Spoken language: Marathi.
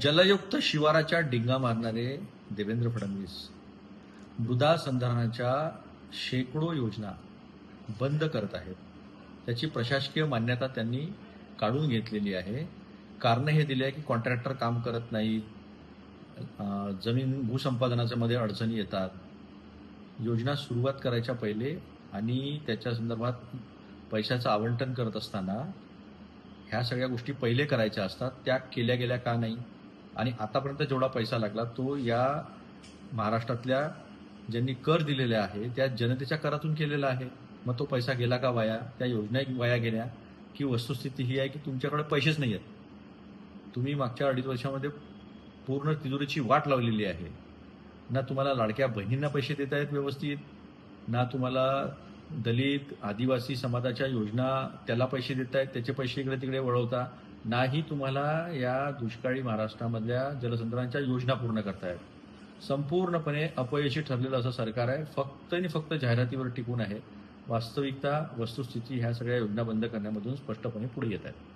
जलयुक्त शिवाराच्या डिंगा मारणारे देवेंद्र फडणवीस मृदा संधारणाच्या शेकडो योजना बंद करत आहेत. त्याची प्रशासकीय मान्यता त्यांनी काढून घेतलेली आहे. कारण हे दिले आहे की कॉन्ट्रॅक्टर काम करत नाहीत. जमीन भूसंपादनाच्या मध्ये अडचणी येतात. योजना सुरुवात करायच्या पहिले आणि त्याच्या संदर्भात पैशाचं आवंटन करत असताना ह्या सगळ्या गोष्टी पहिले करायच्या असतात त्या केल्या गेल्या का नाही? आणि आतापर्यंत जेवढा पैसा लागला तो या महाराष्ट्रातल्या ज्यांनी कर दिलेले आहे त्या जनतेच्या करातून केलेला आहे. मग तो पैसा गेला का वाया? त्या योजना वाया गेल्या? की वस्तुस्थिती ही आहे की तुमच्याकडे पैसेच नाही आहेत तुम्ही मागच्या अडीच वर्षामध्ये पूर्ण तिजोरीची वाट लावलेली आहे. ना तुम्हाला लाडक्या बहिणींना पैसे देत आहेत व्यवस्थित ना तुम्हाला दलित आदिवासी समाजाच्या योजना त्याला पैसे देत आहेत त्याचे पैसे इकडे तिकडे वळवता नाही तुम्हाला या दुष्काळी महाराष्ट्रामधल्या जलसंधारणाच्या योजना पूर्ण करतायत. संपूर्णपणे अपयशी ठरलेलं असं सरकार आहे. फक्त आणि फक्त जाहिरातीवर टिकून आहे. वास्तविकता वस्तुस्थिती ह्या सगळ्या योजना बंद करण्यामधून स्पष्टपणे पुढे येत आहेत.